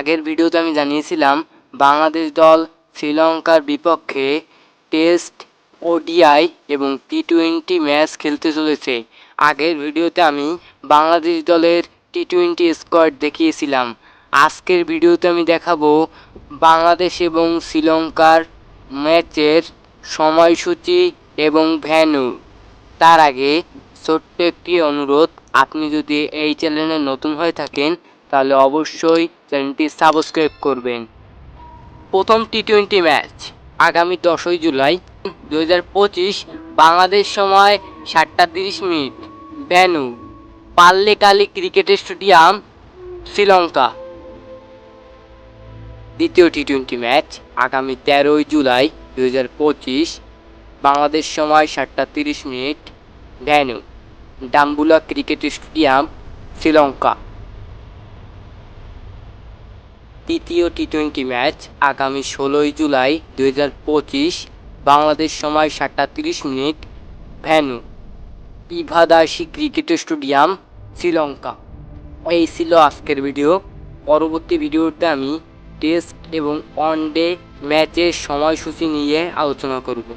আগের ভিডিওতে আমি জানিয়েছিলাম, বাংলাদেশ দল শ্রীলঙ্কার বিপক্ষে টেস্ট ওডিআই এবং টি টোয়েন্টি ম্যাচ খেলতে চলেছে। আগের ভিডিওতে আমি বাংলাদেশ দলের টি টোয়েন্টি স্কোয়াড দেখিয়েছিলাম। আজকের ভিডিওতে আমি দেখাবো বাংলাদেশ এবং শ্রীলঙ্কার ম্যাচের সময়সূচি এবং ভ্যানু। তার আগে ছোট্ট একটি অনুরোধ, আপনি যদি এই চ্যানেলে নতুন হয়ে থাকেন তাহলে অবশ্যই চ্যানেলটি সাবস্ক্রাইব করবেন। প্রথম টি টোয়েন্টি ম্যাচ আগামী দশই জুলাই দু হাজার পঁচিশ, বাংলাদেশ সময় সাতটা তিরিশ minute. Venue Pallekele cricket stadium, Sri Lanka. দ্বিতীয় টি টোয়েন্টি ম্যাচ আগামী তেরোই জুলাই দু হাজার পঁচিশ, বাংলাদেশ সময় সাতটা তিরিশ minute. Venue Dambulla cricket stadium, Sri Lanka. তৃতীয় টি টোয়েন্টি ম্যাচ আগামী ষোলোই জুলাই দু হাজার পঁচিশ বাংলাদেশ সময় সাতটা তিরিশ মিনিট ভ্যানু ইভাদাসী ক্রিকেট স্টেডিয়াম, শ্রীলঙ্কা। এই ছিল আজকের ভিডিও। পরবর্তী ভিডিওতে আমি টেস্ট এবং ওয়ান ডে ম্যাচের সময়সূচি নিয়ে আলোচনা করব।